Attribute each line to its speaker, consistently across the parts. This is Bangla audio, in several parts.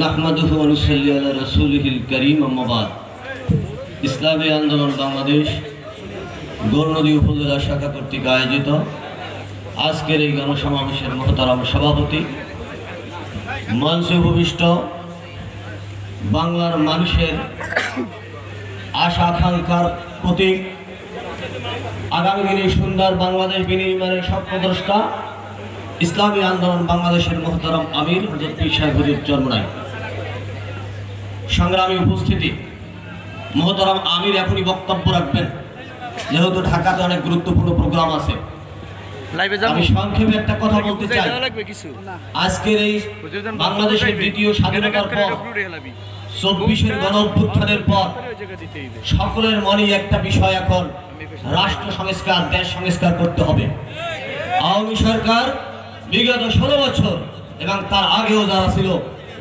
Speaker 1: নাহমাদুহু অনুসল্লি আলা রসুলহিল করিম আম্মাবাদ ইসলামী আন্দোলন বাংলাদেশ গৌরনদী উপজেলা শাখা কর্তৃক আয়োজিত। আজকের এই গণসমাবেশের মহতারাম সভাপতি, মঞ্চে বাংলার মানুষের আশা আকাঙ্ক্ষার প্রতীক, আগামী দিনে সুন্দর বাংলাদেশ বিনির্মাণের স্বপ্নদ্রষ্টা ইসলামী আন্দোলন বাংলাদেশের মহতারাম আমির হজরত পীর সাহেব হুজুর সংগ্রামী উপস্থিতি। মহতারাম আমির এখনই বক্তব্য রাখবেন। যেহেতু ঢাকাতে অনেক গুরুত্বপূর্ণ প্রোগ্রাম আছে। আমি সংক্ষেপে একটা কথা বলতে চাই। আজকের এই বাংলাদেশের দ্বিতীয় স্বাধীনতার পর চব্বিশের গণ অভ্যুত্থানের পর সকলের মনে একটা বিষয় এখন রাষ্ট্র সংস্কার দেশ সংস্কার করতে হবে। আওয়ামী সরকার বিগত ষোলো বছর এবং তার আগেও যারা ছিল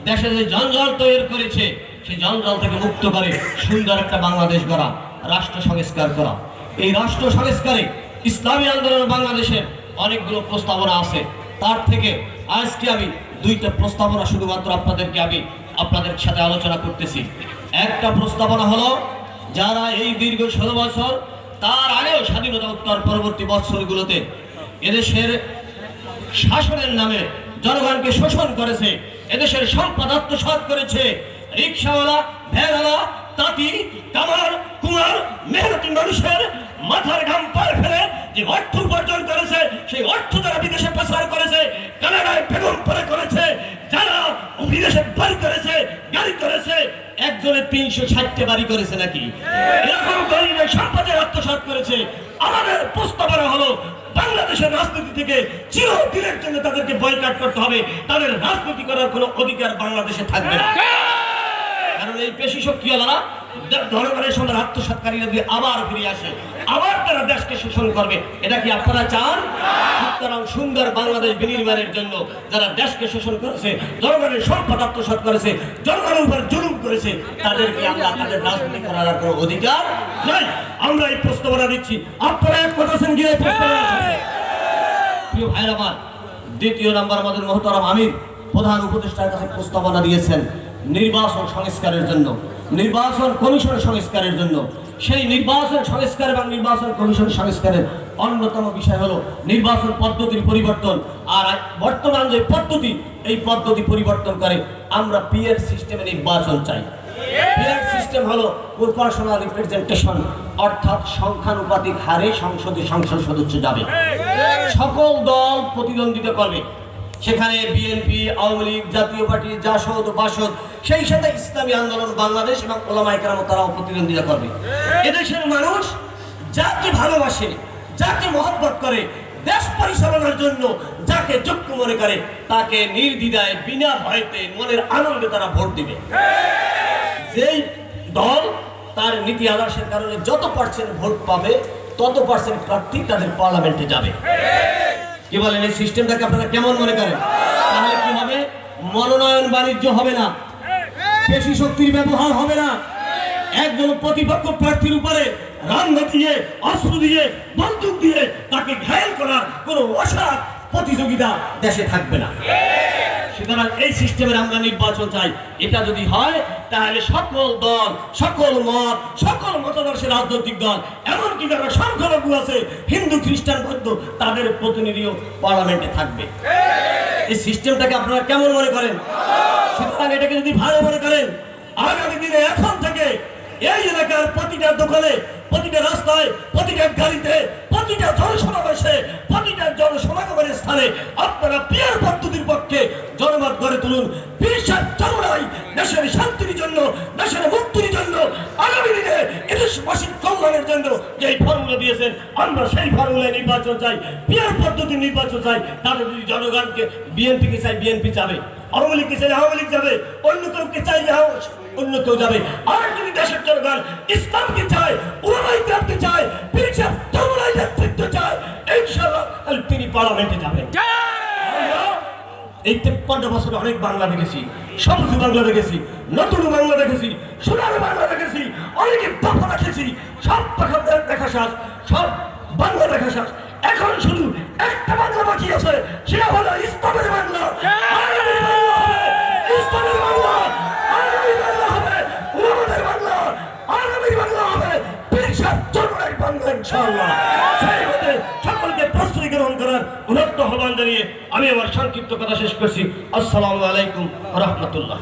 Speaker 1: দেশে যে জঞ্জাল তৈরি করেছে সেই জঞ্জাল থেকে মুক্ত করে সুন্দর একটা বাংলাদেশ গড়া, রাষ্ট্র সংস্কার করা। এই রাষ্ট্র সংস্কারে ইসলামী আন্দোলন বাংলাদেশের অনেকগুলো প্রস্তাবনা আছে। তার থেকে আজকে আমি দুইটা প্রস্তাবনা শুধুমাত্র আপনাদেরকে আমি আপনাদের সাথে আলোচনা করতেছি। একটা প্রস্তাবনা হলো, যারা এই দীর্ঘ ষোলো বছর তার আগেও স্বাধীনতা উত্তর পরবর্তী বছরগুলোতে এদেশের শাসনের নামে জনগণকে শোষণ করেছে, এদেশের সম্পদ করেছে রিক্সাওয়ালা ভ্যানওয়ালা তাঁতি কামার কুমার, মেহনতি মানুষের মাথার ঘাম পায়ে ফেলে যে অর্থ উপার্জন করেছে, সেই অর্থ যারা বিদেশে প্রসার করেছে, কানাডায় বেগম পরে করেছে, যারা বিদেশে বাড়ি করেছে, গাড়ি করেছে একজনের তিনশো ষাটটা বাড়ি করেছে নাকি? এরকম গরিবের সম্পদের আত্মসাৎ করেছে। আমাদের প্রস্তাবনা হলো, বাংলাদেশের রাজনীতি থেকে চিরদিনের জন্য তাদেরকে বয়কাট করতে হবে। তাদের রাজনীতি করার কোনো অধিকার বাংলাদেশে থাকবে না। কারণ এই পেশি শক্তিওয়ালারা জনগণের সঙ্গে আত্মসাৎকারীরা দিয়ে আবার ফিরে আসে। আবার তারা দেশকে শোষণ করবে। এটা কি আপনারা চান? সুতরাং সুন্দর বাংলাদেশ বিনির্মাণের জন্য যারা দেশকে শোষণ করেছে জনগণের সম্পদ আত্মসাৎ করেছে জনগণের উপর জুলুম করেছে তাদেরকে আমরা তাদের রাজনীতি করার কোনো অধিকার নাই। আমরা এই প্রস্তাবনা দিচ্ছি। আপনারা এক কথা কি প্রিয় ভাইয়ের আমার দ্বিতীয় নাম্বার আমাদের মহতারাম আমির প্রধান উপদেষ্টার কাছে প্রস্তাবনা দিয়েছেন। নির্বাচন সংস্কারের জন্য, নির্বাচন কমিশন সংস্কারের জন্য। সেই নির্বাচন সংস্কার এবং নির্বাচন কমিশন সংস্কারের অন্যতম বিষয় হলো নির্বাচন পদ্ধতির পরিবর্তন। আর বর্তমান যে পদ্ধতি, এই পদ্ধতি পরিবর্তন করে আমরা পিএর সিস্টেমে নির্বাচন চাই। পিয়ার সিস্টেম হলো প্রপোর্শনাল রিপ্রেজেন্টেশন, অর্থাৎ সংখ্যানুপাতিক হারে সংসদে সংসদ সদস্য যাবে। সকল দল প্রতিদ্বন্দ্বিতা করবে। সেখানে বিএনপি আওয়ামী লীগ, জাতীয় পার্টি, জাসদ, বাসদ, সেই সাথে ইসলামী আন্দোলন, বাংলাদেশ এবং ওলামা একরাম তারাও প্রতিদ্বন্দ্বিতা করবে। এদেশের মানুষ যাকে ভালোবাসে, যাকে মহব্বত করে, দেশ পরিচালনার জন্য যাকে যোগ্য মনে করে, তাকে নির্দ্বিধায়, বিনা ভয়তে, মনের আনন্দে তারা ভোট দিবে। যেই দল তার নীতি আদর্শের কারণে যত পার্সেন্ট ভোট পাবে, তত পার্সেন্ট প্রার্থী তাদের পার্লামেন্টে যাবে। কি বলেন, এই সিস্টেমটাকে আপনারা কেমন মনে করেন? তাহলে কি হবে? মনোনয়ন বাণিজ্য হবে না। বেশি শক্তির ব্যবহার হবে না। একজন প্রতিপক্ষ প্রার্থীর উপরে রান্না দিয়ে, অস্ত্র দিয়ে, বন্দুক দিয়ে তাকে ঘায়ল করার কোনো অসার প্রতিযোগিতা দেশে থাকবে না। সুতরাং এই সিস্টেমের আমরা নির্বাচন চাই। এটা যদি হয়, তাহলে সকল দল, সকল মত, সকল মতাদর্শের রাজনৈতিক দল, এমনকি যারা সংখ্যালঘু আছে, হিন্দু, খ্রিস্টান, বৌদ্ধ, তাদের প্রতিনিধিও পার্লামেন্টে থাকবে। এই সিস্টেমটাকে আপনারা কেমন মনে করেন? সুতরাং এটাকে যদি ভালো মনে করেন, আগামী দিনে এখন থেকে এই এলাকার প্রতিটা দোকানে, প্রতিটা রাস্তায়, প্রতিটা গাড়িতে দেশের শান্তির জন্য, দেশের মুক্তির জন্য, আগামী দিনে এদেশবাসীর কল্যাণের জন্য যে ফর্মুলা দিয়েছেন, আমরা সেই ফর্মুলায় নির্বাচন চাই পিয়ার পদ্ধতি নির্বাচন চাই। তাহলে যদি জনগণকে বিএনপিকে চাই, বিএনপি যাবে আওয়ামী লীগকে চাই, আওয়ামী লীগ যাবে। অন্য কেউকে চাই অন্য কেউ যাবে। আর যদি দেশের জনগণ ইসলামকে চায় এই তেপ্পান্ন বছরে অনেক বাংলা দেখেছি সমস্ত বাংলা দেখেছি, নতুন বাংলা দেখেছি সোনার বাংলা দেখেছি, অনেকে পাখা দেখেছি, সব পাখা দেখা শাস সব বাংলা দেখা শাস এখন শুধু একটা বাংলা বাকি আছে, সেটা হলো ইস্তাবের বাংলা। সকলকে প্রশ্রয় গ্রহণ করে আহ্বান জানিয়ে আমি আমার সংক্ষিপ্ত কথা শেষ করছি। আসসালামু আলাইকুম রহমতুল্লাহ।